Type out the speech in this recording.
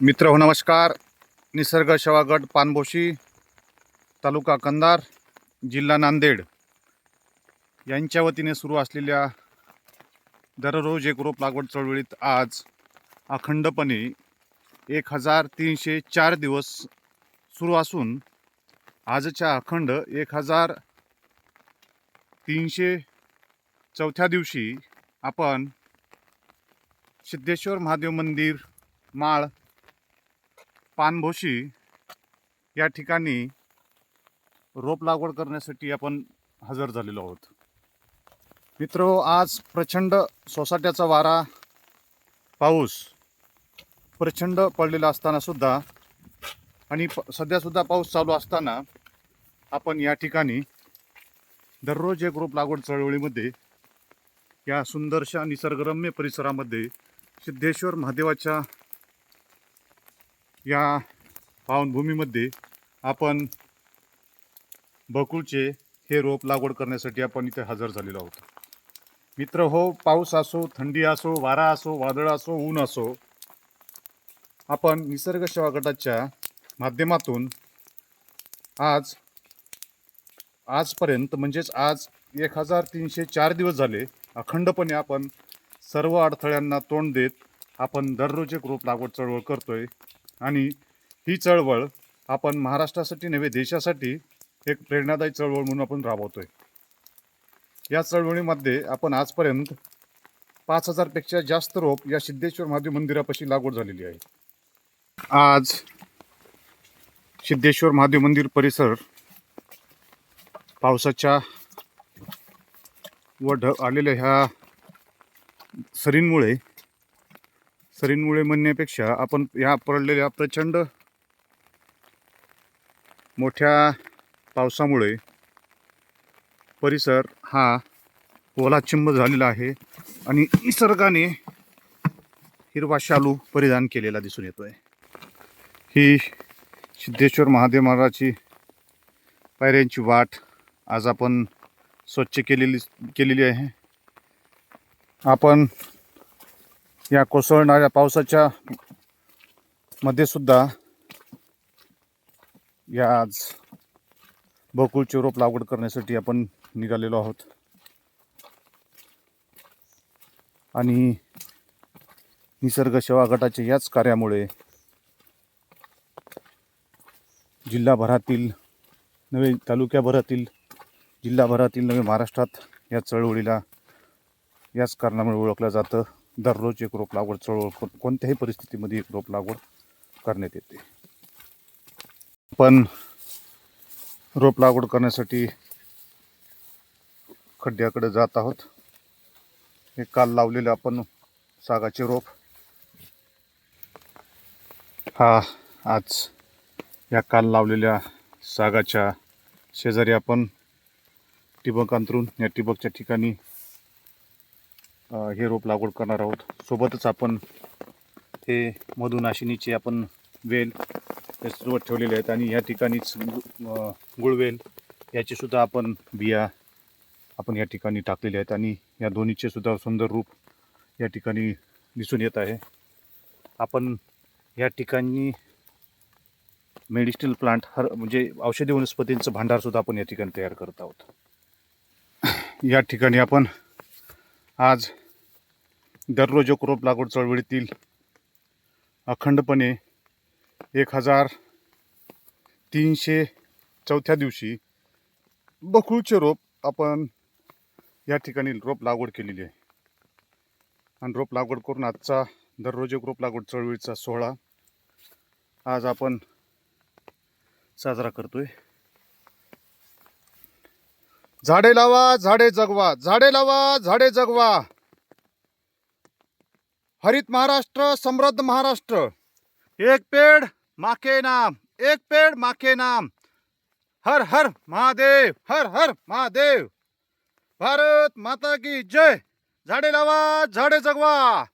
मित्र हो नमस्कार. निसर्ग सेवा पानभोशी तालुका कंधार जिल्हा नांदेड. यांच्या वतीने सुरू असलेल्या दररोज एक रोप लागवड चळवळीत आज अखंडपणे एक हजार तीनशे चार दिवस सुरू असून आजच्या अखंड एक हजार तीनशे चौथ्या दिवशी आपण सिद्धेश्वर महादेव मंदिर माळ पानभोशी या ठिकाणी रोप लागवड करण्यासाठी आपण हजर झालेलो आहोत. मित्र आज प्रचंड सोसाट्याचा वारा पाऊस प्रचंड पडलेला असतानासुद्धा आणि प सध्यासुद्धा पाऊस चालू असताना आपण या ठिकाणी दररोज एक रोप लागवड चळवळीमध्ये या सुंदरशा निसर्गरम्य परिसरामध्ये सिद्धेश्वर महादेवाच्या या पावनभूमीमध्ये आपण बकुळचे हे रोप लागवड करण्यासाठी आपण इथे हजर झालेलो आहोत. मित्र हो पाऊस असो थंडी असो वारा असो वादळ असो ऊन असो आपण निसर्ग सेवा गटाच्या माध्यमातून आज आजपर्यंत म्हणजेच आज एक हजार तीनशे चार दिवस झाले अखंडपणे आपण सर्व अडथळ्यांना तोंड देत आपण दररोज एक रोप लागवड चळवळ करतोय. आणि ही चळवळ आपण महाराष्ट्रासाठी नव्हे देशासाठी एक प्रेरणादायी चळवळ म्हणून आपण राबवतोय. या चळवळीमध्ये आपण आजपर्यंत पाच हजारपेक्षा जास्त रोप या सिद्धेश्वर महादेव मंदिरापाशी लागवड झालेली आहे. आज सिद्धेश्वर महादेव मंदिर परिसर पावसाच्या व ढ आलेल्या ह्या सरींमुळे सरींमुळे म्हणण्यापेक्षा आपण या पडलेल्या प्रचंड मोठ्या पावसामुळे परिसर हा ओलाचिंब झालेला आहे आणि निसर्गाने हिरवा शालू परिधान केलेला दिसून येतो आहे ही सिद्धेश्वर महादेव महाराजाची पायऱ्यांची वाट आज आपण स्वच्छ केलेली केलेली आहे. आपण या कोसळणाऱ्या पावसाच्या मध्ये सुद्धा या आज बकुळचे रोप लागवड करण्यासाठी आपण निघालेलो आहोत. आणि निसर्ग सेवा गटाच्या याच कार्यामुळे जिल्हाभरातील नवे तालुक्याभरातील जिल्हाभरातील नवे महाराष्ट्रात या चळवळीला याच कारणामुळे ओळखलं जातं. दररोज एक रोप लागवड चळवळ कोणत्याही परिस्थितीमध्ये एक रोप लागवड करण्यात येते. पण रोप लागवड करण्यासाठी खड्ड्याकडे जात आहोत. हे काल लावलेलं आपण सागाचे रोप. हा आज या काल लावलेल्या सागाच्या शेजारी आपण ठिबक अंतरून या ठिबकच्या ठिकाणी हे रोप लागवड करणार आहोत. सोबतच आपण हे मधुनाशिनीचे आपण वेल त्याच्यासोबत ठेवलेले आहेत आणि या ठिकाणीच गुळवेल याचेसुद्धा आपण बिया आपण या ठिकाणी टाकलेले आहेत आणि या दोन्हीचे सुद्धा सुंदर रूप या ठिकाणी दिसून येत आहे. आपण या ठिकाणी मेडिसिनल प्लांट हर म्हणजे औषधी वनस्पतींचं भांडारसुद्धा आपण या ठिकाणी तयार करत आहोत. या ठिकाणी आपण आज दररोज एक रोप लागवड चळवळीतील अखंडपणे एक हजार तीनशे चौथ्या दिवशी बकुळचे रोप आपण या ठिकाणी रोप लागवड केलेली आहे. आणि रोप लागवड करून आजचा दररोज एक रोप लागवड चळवळीचा सोहळा आज आपण साजरा करतोय. झाडे लावा झाडे जगवा झाडे लावा झाडे जगवा. हरित महाराष्ट्र समृद्ध महाराष्ट्र. एक पेड़ माके नाम. एक पेड़ माके नाम. हर हर महादेव हर हर महादेव. भारत माता की जय. झाडे लावा झाडे जगवा.